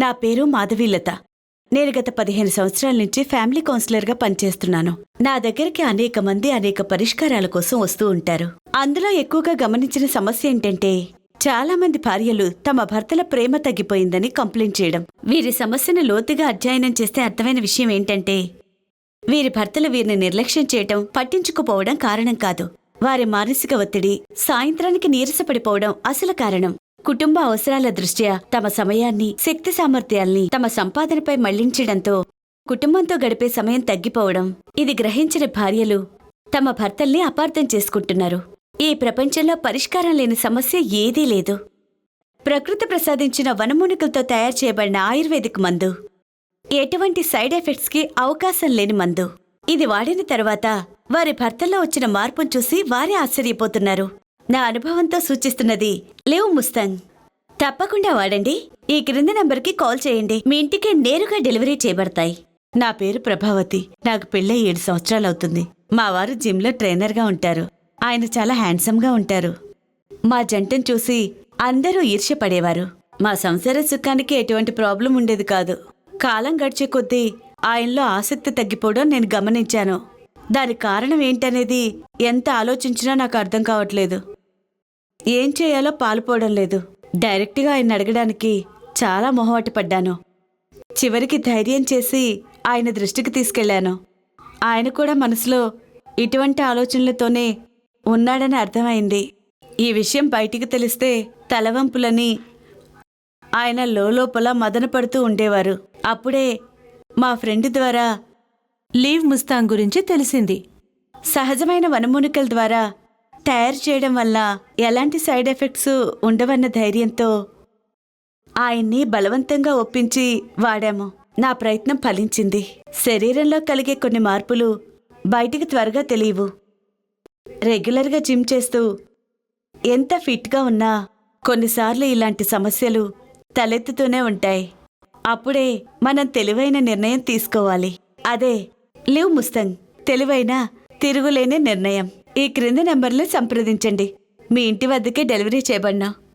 నా పేరు మాధవీలత. నేను గత పదిహేను సంవత్సరాల నుంచి ఫ్యామిలీ కౌన్సిలర్గా పనిచేస్తున్నాను. నా దగ్గరికి అనేక మంది అనేక పరిష్కారాల కోసం వస్తూ ఉంటారు. అందులో ఎక్కువగా గమనించిన సమస్య ఏంటంటే చాలా మంది భార్యలు తమ భర్తల ప్రేమ తగ్గిపోయిందని కంప్లైంట్ చేయడం. వీరి సమస్యను లోతుగా అధ్యయనం చేస్తే అర్థమైన విషయం ఏంటంటే వీరి భర్తలు వీరిని నిర్లక్ష్యం చేయటం పట్టించుకుపోవడం కారణం కాదు. వారి మానసిక ఒత్తిడి సాయంత్రానికి నీరసపడిపోవడం అసలు కారణం. కుటుంబ అవసరాల దృష్ట్యా తమ సమయాన్ని శక్తి సామర్థ్యాల్ని తమ సంపాదనపై మళ్ళించడంతో కుటుంబంతో గడిపే సమయం తగ్గిపోవడం ఇది గ్రహించిన భార్యలు తమ భర్తల్ని అపార్థం చేసుకుంటున్నారు. ఈ ప్రపంచంలో పరిష్కారం లేని సమస్య ఏదీ లేదు. ప్రకృతి ప్రసాదించిన వనమూనికలతో తయారు చేయబడిన ఆయుర్వేదిక్ మందు. ఎటువంటి సైడ్ ఎఫెక్ట్స్కి అవకాశం లేని మందు. ఇది వాడిన తర్వాత వారి భర్తల్లో వచ్చిన మార్పును చూసి వారే ఆశ్చర్యపోతున్నారు. నా అనుభవంతో సూచిస్తున్నది. లేవు ముస్తాంగ్. తప్పకుండా వాడండి. ఈ క్రింది నంబర్కి కాల్ చేయండి. మీ ఇంటికే నేరుగా డెలివరీ చేయబడతాయి. నా పేరు ప్రభావతి. నాకు పెళ్ళై ఏడు సంవత్సరాలవుతుంది. మా వారు జిమ్లో ట్రైనర్గా ఉంటారు. ఆయన చాలా హ్యాండ్సమ్గా ఉంటారు. మా జంటను చూసి అందరూ ఈర్ష్యపడేవారు మా సంసార సుఖానికి ఎటువంటి ప్రాబ్లం ఉండేది కాదు. కాలం గడిచే కొద్దీ ఆయనలో ఆసక్తి తగ్గిపోవడం నేను గమనించాను. దాని కారణం ఏంటనేది ఎంత ఆలోచించినా నాకు అర్థం కావట్లేదు. ఏం చేయాలో పాలుపోవడం లేదు. డైరెక్ట్గా ఆయన అడగడానికి చాలా మొహమాట పడ్డాను. చివరికి ధైర్యం చేసి ఆయన దృష్టికి తీసుకెళ్ళాను ఆయన కూడా మనసులో ఇటువంటి ఆలోచనలతోనే ఉన్నాడని అర్థమైంది. ఈ విషయం బయటికి తెలిస్తే తలవంపులని ఆయన లోపల మదన పడుతూ ఉండేవారు. అప్పుడే మా ఫ్రెండ్ ద్వారా లీవ్ ముస్తాంగ్ గురించి తెలిసింది. సహజమైన వనమూనికల ద్వారా తయారు చేయడం వల్ల ఎలాంటి సైడ్ ఎఫెక్ట్స్ ఉండవన్న ధైర్యంతో ఆయన్ని బలవంతంగా ఒప్పించి వాడాము. నా ప్రయత్నం ఫలించింది. శరీరంలో కలిగే కొన్ని మార్పులు బయటికి త్వరగా తెలియవు. రెగ్యులర్గా జిమ్ చేస్తూ ఎంత ఫిట్గా ఉన్నా కొన్నిసార్లు ఇలాంటి సమస్యలు తలెత్తుతూనే ఉంటాయి. అప్పుడే మనం తెలివైన నిర్ణయం తీసుకోవాలి. అదే లివ్ ముస్తంగ్ తెలివైన తిరుగులేని నిర్ణయం. ఈ క్రింది నెంబర్లో సంప్రదించండి. మీ ఇంటి వద్దకే డెలివరీ చేయబడినా